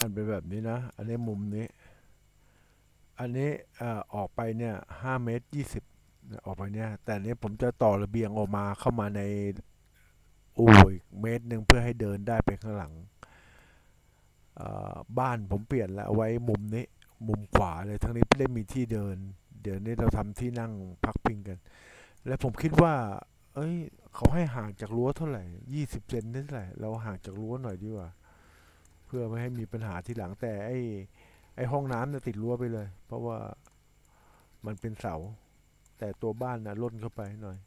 อันเป็นแบบนี้นะ อันนี้มุมนี้ อันนี้อออกไปเนี่ยห้าเมตรยี่สิบออกไปเนี่ย แต่อันนี้ผมจะต่อระเบียงออกมาเข้ามาในอู่อีกเมตรหนึ่งเพื่อให้เดินได้ไปข้างหลัง บ้านผมเปลี่ยนแล้วไว้มุมนี้ มุมขวาเลยทั้งนี้ไม่ได้มีที่เดิน เดี๋ยวนี้เราทำที่นั่งพักพิงกัน และผมคิดว่า เอ้ย เขาให้ห่างจากรั้วเท่าไหร่ยี่สิบเซนนี่เท่าไหร่ เราห่างจากรั้วหน่อยดีกว่า เพื่อไม่ให้มีปัญหาทีหลังแต่ไอ้ไอ้ห้องน้ำเนี่ยติดรั้วไปเลย เพราะว่ามันเป็นเสา แต่ตัวบ้านนะล่นเข้าไปหน่อย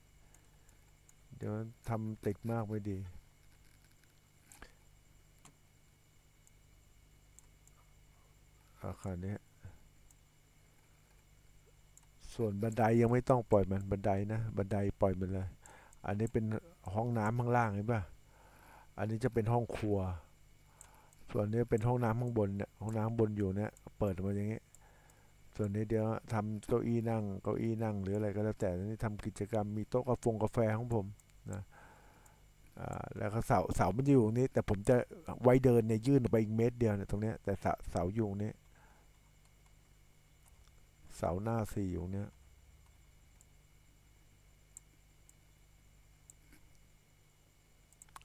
เดี๋ยวทำติดมากไม่ดีอาคารนี้ส่วนบันไดยังไม่ต้องปล่อยมันบันไดนะ บันไดปล่อยมันเลย อันนี้เป็นห้องน้ำข้างล่างเห็นปะอันนี้จะเป็นห้องครัว ส่วนนี้เป็นห้องน้ำข้างบนเนี่ยห้องน้ำบนอยู่เนี่ยเปิดมาอย่างงี้ ส่วนนี้เดี๋ยวทำเก้าอี้นั่งเก้าอี้นั่งหรืออะไรก็แล้วแต่นี่ทำกิจกรรมมีโต๊ะกาแฟกาแฟของผมนะแล้วก็เสาเสามันอยู่ตรงนี้ แต่ผมจะไว้เดินเนี่ยยื่นออกไปอีกเมตรเดียวเนี่ยตรงเนี้ยแต่เสาเสาอยู่ตรงนี้ เสาหน้าสี่อยู่เนี้ย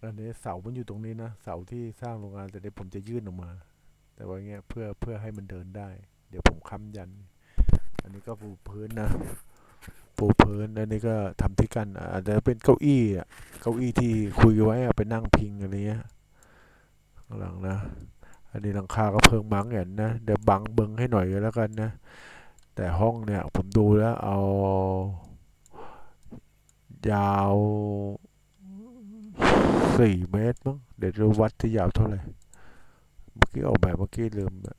อันนี้เสามันอยู่ตรงนี้นะ เสาที่สร้างโรงงานแต่เดี๋ยวผมจะยื่นออกมา แต่ว่าเงี้ยเพื่อเพื่อให้มันเดินได้ เดี๋ยวผมค้ำยัน อันนี้ก็ปูพื้นนะปูพื้นอันนี้ก็ทำที่กันอาจจะเป็นเก้าอี้อะเก้าอี้ที่คุยไว้อะไปนั่งพิงอะไรเงี้ยข้างหลังนะ อันนี้หลังคาก็เพิงมังเห็นนะเดี๋ยวบังเบิงให้หน่อยก็แล้วกันนะ แต่ห้องเนี่ยผมดูแล้วเอา ยาว สี่เมตรมั้งเดี๋ยวจะวัดที่ยาวเท่าไหร่ เมื่อกี้ออกแบบเมื่อกี้ลืมอะ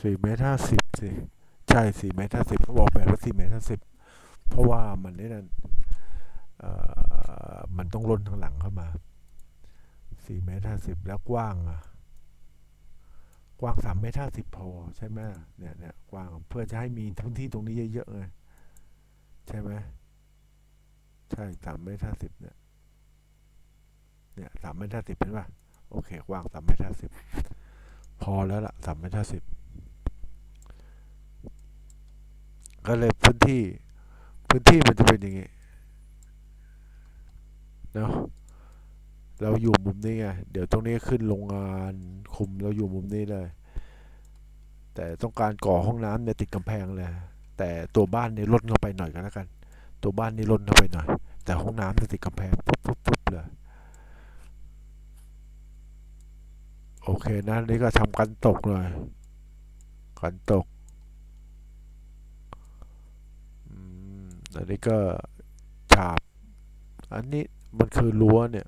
สี่เมตรห้าสิบสิ ใช่สี่เมตรห้าสิบเขาบอกแบบว่าสี่เมตรห้าสิบเพราะว่ามันนี่นั่นมันต้องล้นข้างหลังเข้ามาสี่เมตรห้าสิบแล้วกว้างอะกว้างสามเมตรห้าสิบพอใช่ไหมเนี่ยเนี่ยกว้างเพื่อจะให้มีพื้นที่ตรงนี้เยอะๆไง ช่ไหมใช่สามเมตรห้าสิบเนี่ย เนี่ยสามเมตรห้าสิบเห็นป่ะ โอเคกว้างสามเมตรห้าสิบพอแล้วล่ะสามเมตรห้าสิบก็เลยพื้นที่ พื้นที่มันจะเป็นอย่างงี้เนาะเราอยู่มุมนี้ไง เดี๋ยวตรงนี้ขึ้นโรงงานคุมเราอยู่มุมนี้เลย แต่ต้องการก่อห้องน้ำเนี่ยติดกำแพงเลย แต่ตัวบ้านเนี่ยลดเข้าไปหน่อยก็แล้วกัน ตัวบ้านนี่ลดเข้าไปหน่อย แต่ห้องน้ำติดกำแพงปุ๊บปุ๊บปุ๊บเลยโอเคนะนี่ก็ทำกันตกเลยกันตกอืมอันนี้ก็ฉาบ อันนี้มันคือรั้วเนี่ย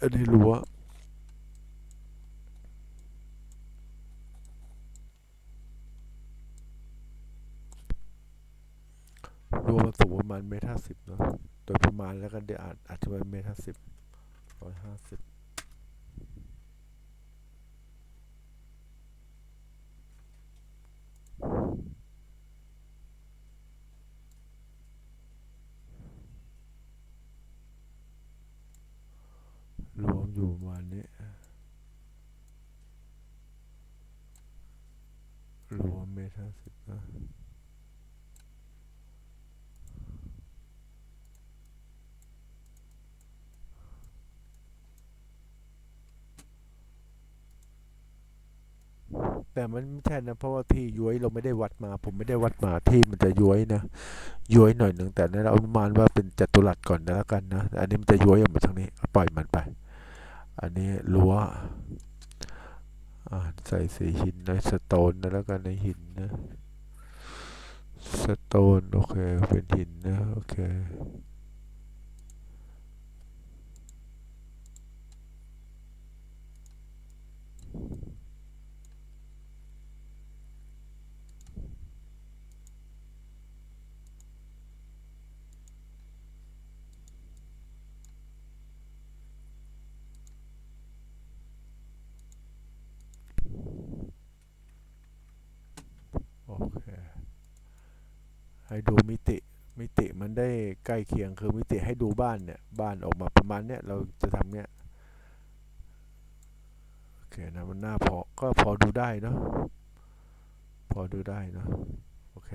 อันนี้รั้ว ร วมันสูงประมาณเมตรห้าสิบเนาะโดยประมาณแล้วกันเดี๋ยวอาจอาจจะเป็นเมตรห้าสิบร้อยห้าสิบรวมอยู่ประมาณนี้รวมเมตรห้าสิบนะ แต่มันไม่ใช่นะเพราะว่าที่ย้วยเราไม่ได้วัดมา ผมไม่ได้วัดมาที่มันจะย้วยนะย้วยหน่อยหนึ่งแต่นั้นเราอนุมานว่าเป็นจัตุรัสก่อนนะแล้วกันนะอันนี้มันจะย้วยออกมาทางนี้ปล่อยมันไป อันนี้รั้วใส่สีหินนะสโตนนะแล้วกันในหินนะสโตนโอเคเป็นหินนะโอเคโอเค ให้ดูมิติมิติมันได้ใกล้เคียงคือมิติให้ดูบ้านเนี่ย บ้านออกมาประมาณเนี้ยเราจะทำเนี้ยโอเคนะมันหน้าพอก็พอดูได้เนาะพอดูได้เนาะโอเค